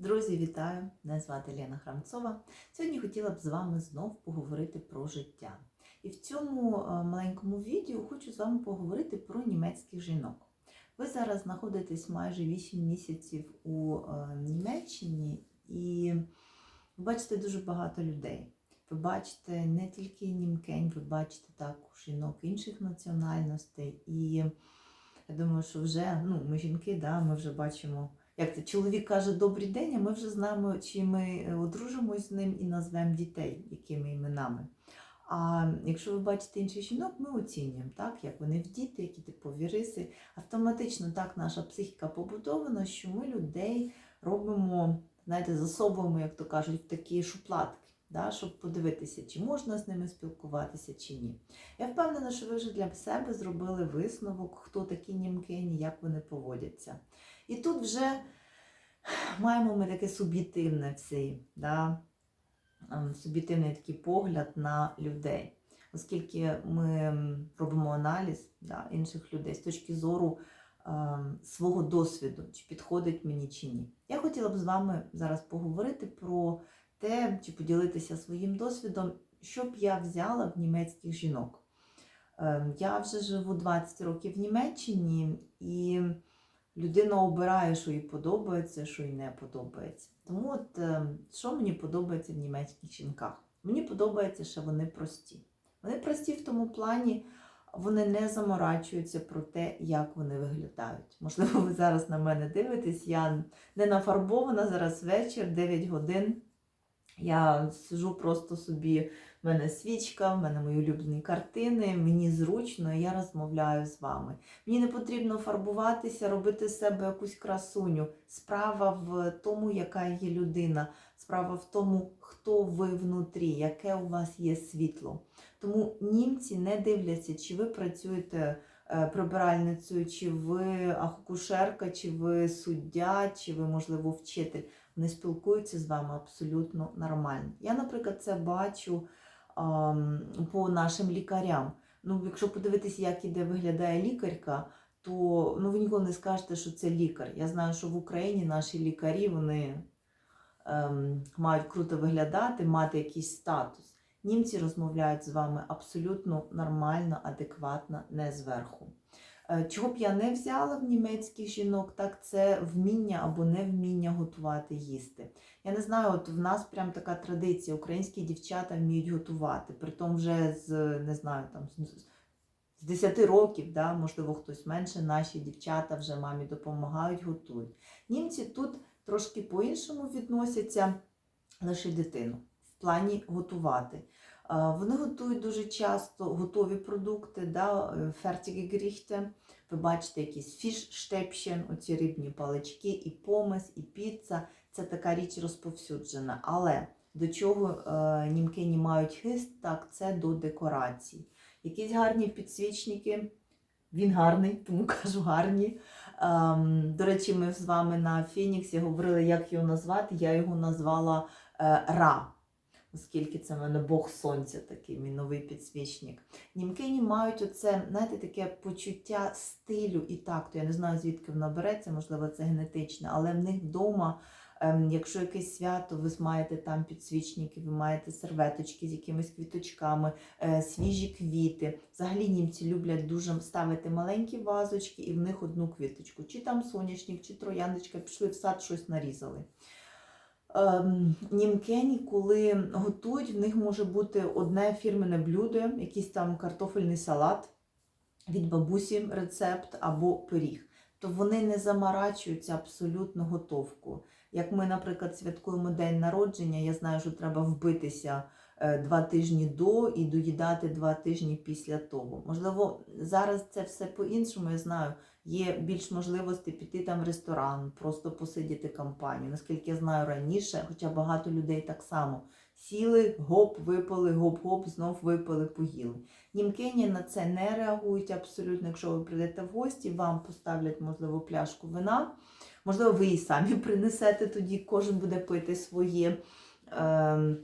Друзі, вітаю! Мене звати Лена Храмцова. Сьогодні хотіла б з вами знов поговорити про життя. І в цьому е, маленькому відео хочу з вами поговорити про німецьких жінок. Ви зараз знаходитесь майже 8 місяців у е, Німеччині і ви бачите дуже багато людей. Ви бачите не тільки німкень, ви бачите також жінок інших національностей. І я думаю, що вже ну, ми жінки, да, ми вже бачимо як це чоловік каже добрий день, а ми вже знаємо, чи ми е, одружимось з ним і назвемо дітей якими іменами. А якщо ви бачите інших жінок, ми оцінюємо, так, як вони вдіти, які типові риси. Автоматично так наша психіка побудована, що ми людей робимо, знаєте, засовуємо, як то кажуть, в такі шуплатки. Да, щоб подивитися, чи можна з ними спілкуватися, чи ні. Я впевнена, що ви вже для себе зробили висновок, хто такі німкені, як вони поводяться. І тут вже маємо ми таке суб'єктивне всі, да, ем, суб'єктивний такий погляд на людей. Оскільки ми робимо аналіз да, інших людей з точки зору е, свого досвіду, чи підходить мені чи ні. Я хотіла б з вами зараз поговорити про те, чи поділитися своїм досвідом, що б я взяла в німецьких жінок. Е, я вже живу 20 років в Німеччині і людина обирає, що їй подобається, що їй не подобається. Тому от е, що мені подобається в німецьких жінках? Мені подобається, що вони прості. Вони прості в тому плані, вони не заморачуються про те, як вони виглядають. Можливо, ви зараз на мене дивитесь, я не нафарбована, зараз вечір, 9 годин. Я сижу просто собі, в мене свічка, в мене мої улюблені картини, мені зручно, я розмовляю з вами. Мені не потрібно фарбуватися, робити з себе якусь красуню. Справа в тому, яка є людина, справа в тому, хто ви внутрі, яке у вас є світло. Тому німці не дивляться, чи ви працюєте прибиральницею, чи ви акушерка, чи ви суддя, чи ви, можливо, вчитель. Вони спілкуються з вами абсолютно нормально. Я, наприклад, це бачу по нашим лікарям. Ну, Якщо подивитися, як іде виглядає лікарка, то ну, ви ніколи не скажете, що це лікар. Я знаю, що в Україні наші лікарі вони ем, мають круто виглядати, мати якийсь статус. Німці розмовляють з вами абсолютно нормально, адекватно, не зверху. Чого б я не взяла в німецьких жінок, так це вміння або невміння готувати їсти. Я не знаю, от в нас прям така традиція, українські дівчата вміють готувати, притом вже з не знаю, там з 10 років, да, можливо, хтось менше, наші дівчата вже мамі допомагають, готують. Німці тут трошки по-іншому відносяться лише дитину в плані готувати. Вони готують дуже часто готові продукти, да, фертігі Ви бачите якісь фіш-штепщен, оці рибні палички, і помис, і піца. Це така річ розповсюджена. Але до чого е, німкині мають хист, так це до декорацій. Якісь гарні підсвічники. Він гарний, тому кажу гарні. Ем, до речі, ми з вами на Фініксі говорили, як його назвати. Я його назвала е, Ра оскільки це в мене Бог Сонця, такий мій новий підсвічник. Німкині мають оце, знаєте, таке почуття стилю і такту. Я не знаю, звідки воно береться, можливо, це генетичне, але в них вдома. Ем, якщо якесь свято, ви маєте там підсвічники, ви маєте серветочки з якимись квіточками, е, свіжі квіти. Взагалі німці люблять дуже ставити маленькі вазочки і в них одну квіточку. Чи там сонячник, чи трояндочка, пішли в сад, щось нарізали. Ем, німкені, коли готують, в них може бути одне фірменне блюдо, якийсь там картофельний салат від бабусі рецепт або пиріг. То вони не замарачуються абсолютно готовку. Як ми, наприклад, святкуємо день народження, я знаю, що треба вбитися два тижні до і доїдати два тижні після того. Можливо, зараз це все по-іншому, я знаю є більш можливості піти там в ресторан, просто посидіти компанію. Наскільки я знаю раніше, хоча багато людей так само сіли, гоп, випили, гоп-гоп, знов випили, поїли. Німкині на це не реагують абсолютно. Якщо ви прийдете в гості, вам поставлять, можливо, пляшку вина. Можливо, ви її самі принесете, тоді кожен буде пити своє,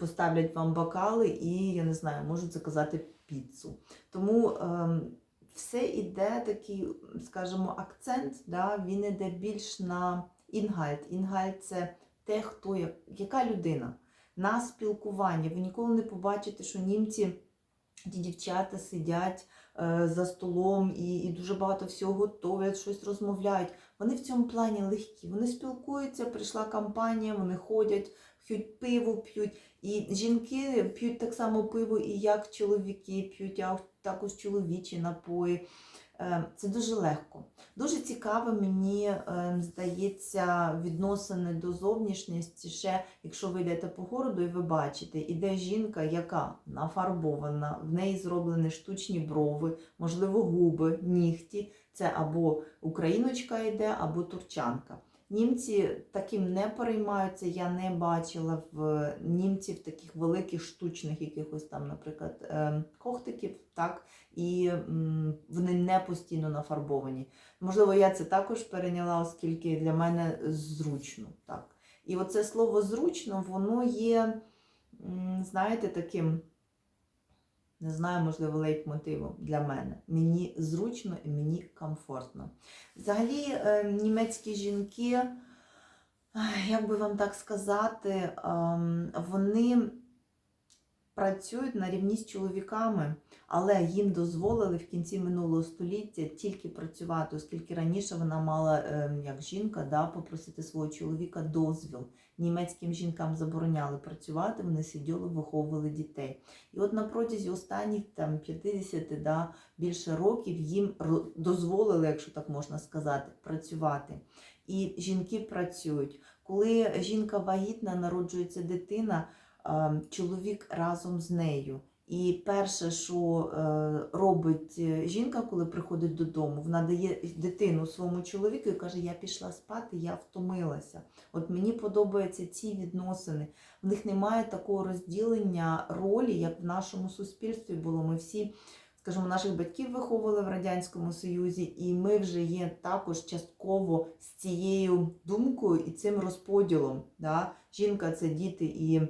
поставлять вам бокали і, я не знаю, можуть заказати піцу. Тому ем, все йде такий, скажімо, акцент, да, він йде більш на інгальт. Інгальт це те, хто яка людина. На спілкування. Ви ніколи не побачите, що німці, ті дівчата сидять е, за столом і, і дуже багато всього готовлять, щось розмовляють. Вони в цьому плані легкі. Вони спілкуються, прийшла компанія, вони ходять, п'ють пиво, п'ють. І жінки п'ють так само пиво, і як чоловіки п'ють, а також чоловічі напої. Е, Це дуже легко. Дуже цікаво мені е, здається відносини до зовнішності. Ще якщо ви йдете по городу і ви бачите, іде жінка, яка нафарбована, в неї зроблені штучні брови, можливо, губи, нігті. Це або україночка йде, або турчанка. Німці таким не переймаються. Я не бачила в німців таких великих штучних якихось там, наприклад, е, когтиків, так, і вони не постійно нафарбовані. Можливо, я це також перейняла, оскільки для мене зручно. Так. І оце слово зручно, воно є, знаєте, таким, не знаю, можливо, лейтмотивом для мене. Мені зручно і мені комфортно. Взагалі, е, німецькі жінки, як би вам так сказати, ем, вони працюють на рівні з чоловіками, але їм дозволили в кінці минулого століття тільки працювати, оскільки раніше вона мала, ем, як жінка, да, попросити свого чоловіка дозвіл. Німецьким жінкам забороняли працювати, вони сиділи, виховували дітей. І от на протязі останніх там 50 да, більше років їм дозволили, якщо так можна сказати, працювати. І жінки працюють. Коли жінка вагітна, народжується дитина, е, чоловік разом з нею. І перше, що е, робить е, жінка, коли приходить додому, вона дає дитину своєму чоловіку і каже: Я пішла спати, я втомилася. От мені подобаються ці відносини. В них немає такого розділення ролі, як в нашому суспільстві було. Ми всі, скажімо, наших батьків виховували в Радянському Союзі, і ми вже є також частково з цією думкою і цим розподілом. Да? Жінка це діти і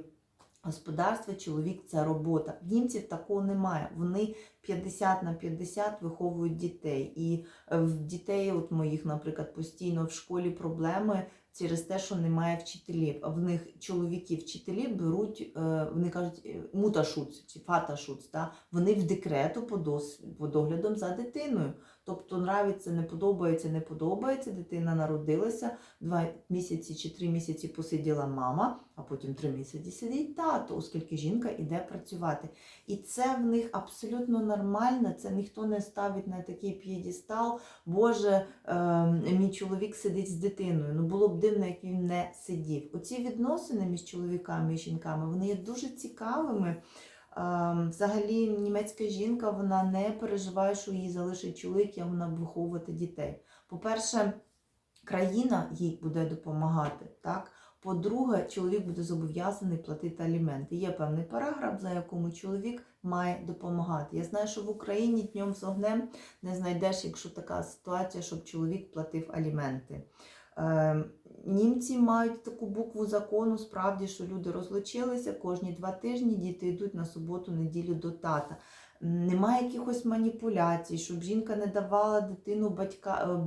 господарство, чоловік це робота. В німців такого немає. Вони 50 на 50 виховують дітей. І е, в дітей, от моїх, наприклад, постійно в школі проблеми через те, що немає вчителів. В них чоловіки вчителі беруть, е, вони кажуть, е, муташуц чи фаташуц, вони в декрету по, доглядом за дитиною. Тобто нравиться, не подобається, не подобається. Дитина народилася, два місяці чи три місяці посиділа мама, а потім три місяці сидить тато, оскільки жінка йде працювати. І це в них абсолютно нормально. Це ніхто не ставить на такий п'єдестал. Боже, е, мій чоловік сидить з дитиною. Ну було б дивно, як він не сидів. Оці відносини між чоловіками і жінками вони є дуже цікавими. Ем, Взагалі, німецька жінка вона не переживає, що її залишить чоловік, як вона виховувати дітей. По-перше, країна їй буде допомагати. Так? По-друге, чоловік буде зобов'язаний платити аліменти. Є певний параграф, за якому чоловік має допомагати. Я знаю, що в Україні днем з огнем не знайдеш, якщо така ситуація, щоб чоловік платив аліменти. Німці мають таку букву закону, справді, що люди розлучилися кожні два тижні, діти йдуть на суботу-неділю до тата. Немає якихось маніпуляцій, щоб жінка не давала дитину батька,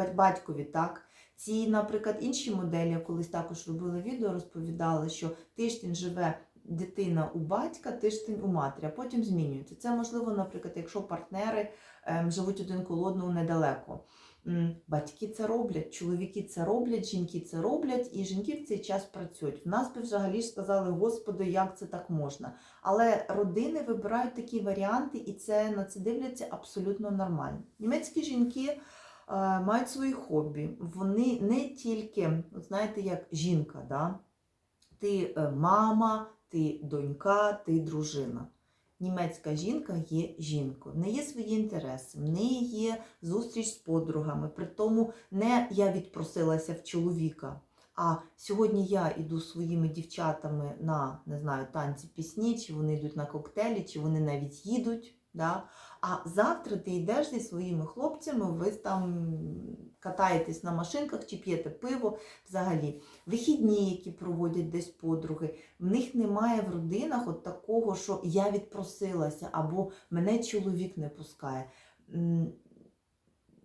е, батькові. так? Ці, наприклад, інші моделі, я колись також робила відео, розповідали, що тиждень живе дитина у батька, тиждень у матері, а потім змінюється. Це можливо, наприклад, якщо партнери ем, живуть один коло одного недалеко. Батьки це роблять, чоловіки це роблять, жінки це роблять, і жінки в цей час працюють. В нас би взагалі ж сказали, Господи, як це так можна? Але родини вибирають такі варіанти, і це на це дивляться абсолютно нормально. Німецькі жінки е, мають свої хобі. Вони не тільки, знаєте, як жінка, да? ти е, мама, ти донька, ти дружина. Німецька жінка є жінкою, в неї є свої інтереси, в неї є зустріч з подругами. При тому не я відпросилася в чоловіка. А сьогодні я йду своїми дівчатами на не знаю, танці пісні, чи вони йдуть на коктейлі, чи вони навіть їдуть. Да? А завтра ти йдеш зі своїми хлопцями, ви там катаєтесь на машинках чи п'єте пиво взагалі. Вихідні, які проводять десь подруги. В них немає в родинах от такого, що я відпросилася, або мене чоловік не пускає.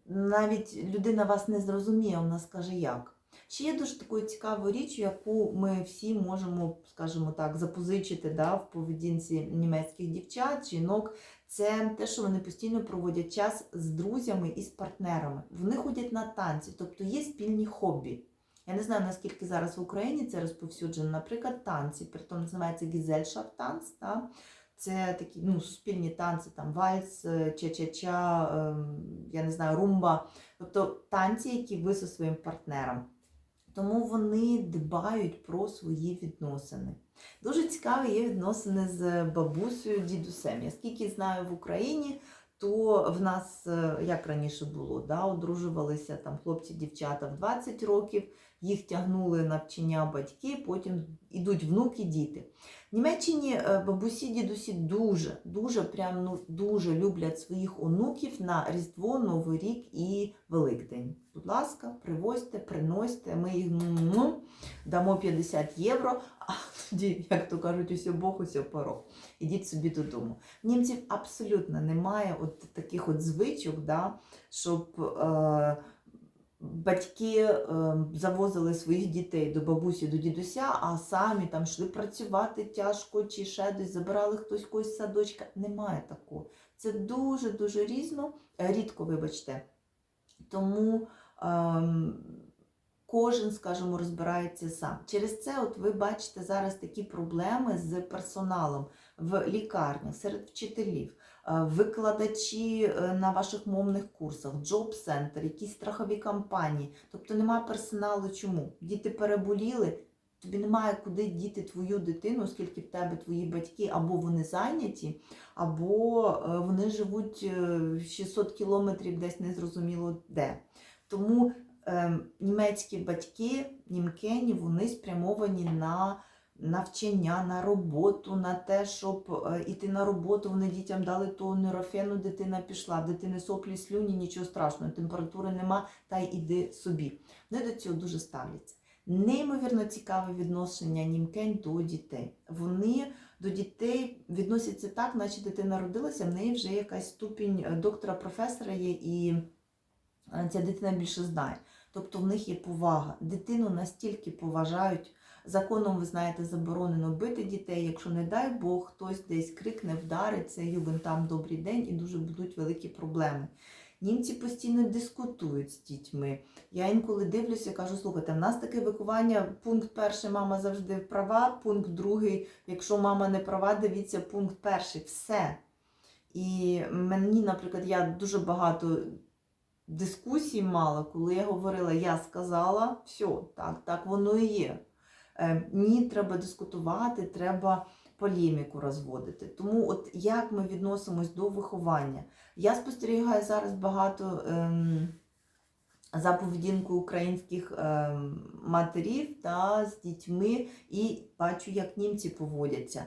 Навіть людина вас не зрозуміє, вона скаже як. Ще є дуже такою цікавою річ, яку ми всі можемо, скажімо так, запозичити да, в поведінці німецьких дівчат, жінок. Це те, що вони постійно проводять час з друзями і з партнерами. Вони ходять на танці, тобто є спільні хобі. Я не знаю, наскільки зараз в Україні це розповсюджено, наприклад, танці, притом називається Gesellschaft танц. Це такі ну, спільні танці, там вальс, е, ча-ча-ча, ем, я не знаю, румба. Тобто танці, які ви зі своїм партнером. Тому вони дбають про свої відносини. Дуже цікаві є відносини з бабусею, дідусем. Я скільки знаю в Україні, то в нас, е, як раніше було, да, одружувалися там хлопці-дівчата в 20 років, їх тягнули на вчення батьки, потім ідуть внуки, діти. В Німеччині е, бабусі, дідусі дуже, дуже, прям, ну, дуже люблять своїх онуків на Різдво, Новий рік і Великдень. Будь ласка, привозьте, приносьте, ми їх дамо 50 євро, а тоді, як то кажуть, усе Бог, усе порог. Ідіть собі додому. Німців абсолютно немає от таких от звичок, да, щоб е, батьки е, завозили своїх дітей до бабусі, до дідуся, а самі там йшли працювати тяжко чи ще десь, забирали хтось когось садочка. Немає такого. Це дуже-дуже різно, рідко, вибачте. Тому ем, кожен, скажімо, розбирається сам. Через це, от ви бачите зараз такі проблеми з персоналом в лікарнях, серед вчителів, е, викладачі е, на ваших мовних курсах, джоб-центр, якісь страхові компанії. Тобто немає персоналу. Чому? Діти переболіли. Тобі немає куди діти твою дитину, оскільки в тебе твої батьки або вони зайняті, або е, вони живуть е, 600 кілометрів десь незрозуміло де. Тому німецькі батьки, німкені, вони спрямовані на навчання, на роботу, на те, щоб е, іти на роботу. Вони дітям дали того нейрофену, дитина пішла, дитини соплі, слюні, нічого страшного, температури нема, та й іди собі. Вони до цього дуже ставляться. Неймовірно цікаве відношення німкень до дітей. Вони до дітей відносяться так, наче дитина родилася, в неї вже якась ступінь е, доктора-професора є, і е, ця дитина більше знає. Тобто в них є повага. Дитину настільки поважають. Законом, ви знаєте, заборонено бити дітей. Якщо, не дай Бог, хтось десь крикне, вдарить, це там добрий день і дуже будуть великі проблеми. Німці постійно дискутують з дітьми. Я інколи дивлюся, кажу, слухайте, в нас таке виховання, пункт перший, мама завжди права, пункт другий, якщо мама не права, дивіться, пункт перший, все. І мені, наприклад, я дуже багато дискусій мала, коли я говорила, я сказала, все, так, так воно і є. Е, Ні, треба дискутувати, треба полеміку розводити. Тому, от як ми відносимось до виховання, я спостерігаю зараз багато ем, за поведінкою українських ем, матерів та з дітьми, і бачу, як німці поводяться.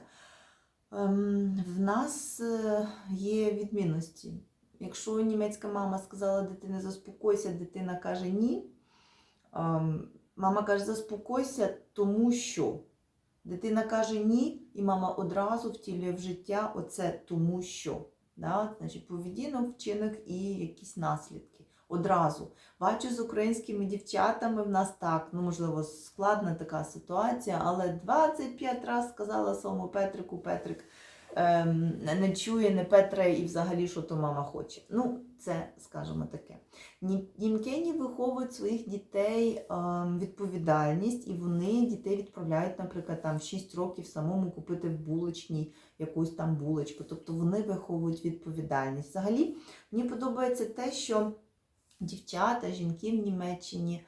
Ем, в нас е, є відмінності. Якщо німецька мама сказала дитині заспокойся, дитина каже ні. Ем, мама каже, заспокойся, тому що. Дитина каже ні, і мама одразу втілює в життя оце тому що. Да? Значить, поведінок, вчинок і якісь наслідки. Одразу. Бачу з українськими дівчатами в нас так, ну, можливо, складна така ситуація, але 25 разів сказала своєму Петрику, Петрик ем, не чує, не Петре і взагалі, що то мама хоче. Ну, це, скажімо таке. Німкені виховують своїх дітей ем, відповідальність, і вони дітей відправляють, наприклад, там в 6 років самому купити в булочній якусь там булочку. Тобто вони виховують відповідальність. Взагалі, мені подобається те, що дівчата, жінки в Німеччині.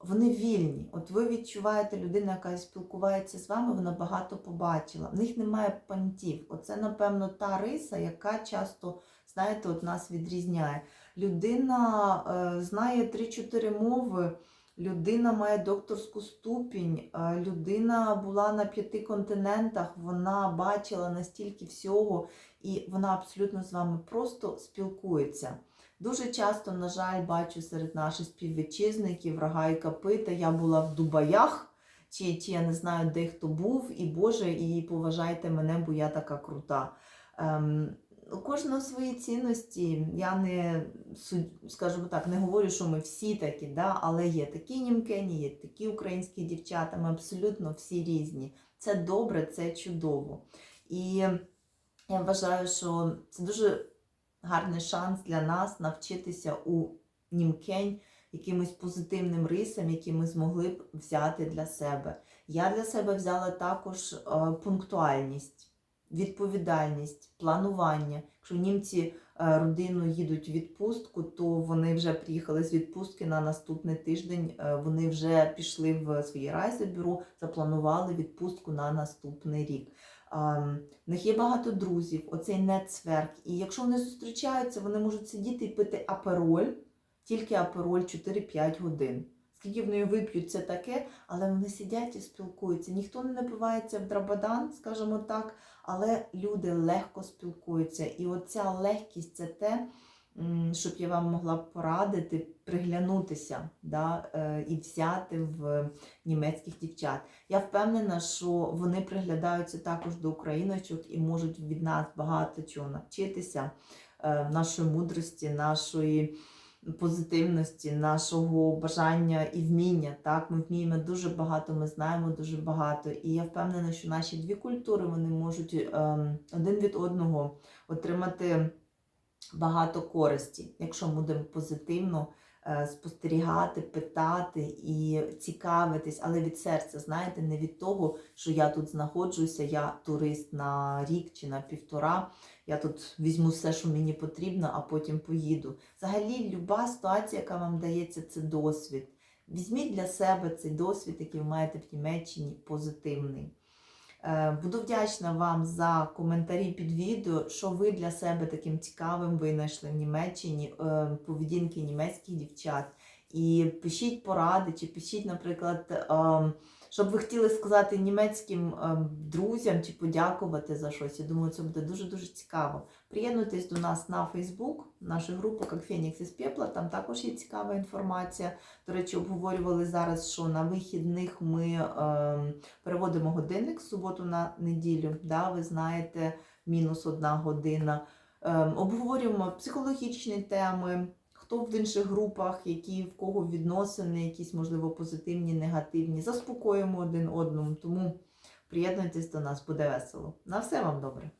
Вони вільні. От ви відчуваєте людина, яка спілкується з вами, вона багато побачила. В них немає понтів. Оце, напевно, та риса, яка часто, знаєте, от нас відрізняє. Людина е, знає 3-4 мови, людина має докторську ступінь, е, людина була на п'яти континентах, вона бачила настільки всього, і вона абсолютно з вами просто спілкується. Дуже часто, на жаль, бачу серед наших співвітчизників рога і копита. Я була в Дубаях, чи, чи я не знаю, де хто був, і Боже, і поважайте мене, бо я така крута. Ем, у кожного свої цінності. Я не скажімо так, не говорю, що ми всі такі, да? але є такі німкені, є такі українські дівчата, ми абсолютно всі різні. Це добре, це чудово. І я вважаю, що це дуже гарний шанс для нас навчитися у німкень якимось позитивним рисам, які ми змогли б взяти для себе. Я для себе взяла також е, пунктуальність, відповідальність, планування. Якщо німці е, родину їдуть в відпустку, то вони вже приїхали з відпустки на наступний тиждень. е, Вони вже пішли в своє райзебюро, запланували відпустку на наступний рік. Ам, В них є багато друзів, оцей нецверк. І якщо вони зустрічаються, вони можуть сидіти і пити апероль, тільки апероль 4-5 годин. Скільки вони вип'ють, це таке, але вони сидять і спілкуються. Ніхто не напивається в драбадан, скажімо так, але люди легко спілкуються. І оця легкість це те, щоб я вам могла порадити, приглянутися да, е, і взяти в німецьких дівчат. Я впевнена, що вони приглядаються також до україночок і можуть від нас багато чого навчитися, е, нашої мудрості, нашої позитивності, нашого бажання і вміння. Так, ми вміємо дуже багато, ми знаємо дуже багато. І я впевнена, що наші дві культури вони можуть ем, один від одного отримати багато користі, якщо будемо позитивно е, спостерігати, питати і цікавитись, але від серця, знаєте, не від того, що я тут знаходжуся, я турист на рік чи на півтора. Я тут візьму все, що мені потрібно, а потім поїду. Взагалі, люба ситуація, яка вам дається, це досвід. Візьміть для себе цей досвід, який ви маєте в Німеччині, позитивний. Е, Буду вдячна вам за коментарі під відео, що ви для себе таким цікавим винайшли в Німеччині, е, поведінки німецьких дівчат. І пишіть поради, чи пишіть, наприклад, ем, щоб ви хотіли сказати німецьким ем, друзям чи подякувати за щось. Я думаю, це буде дуже-дуже цікаво. Приєднуйтесь до нас на Facebook, нашу групу як Фенікс із Пепла, там також є цікава інформація. До речі, обговорювали зараз, що на вихідних ми ем, переводимо годинник з суботу на неділю. Да, ви знаєте, мінус одна година. Ем, обговорюємо психологічні теми. Хто в інших групах, які в кого відносини, якісь, можливо, позитивні, негативні. Заспокоїмо один одному. Тому приєднуйтесь до нас, буде весело. На все вам добре.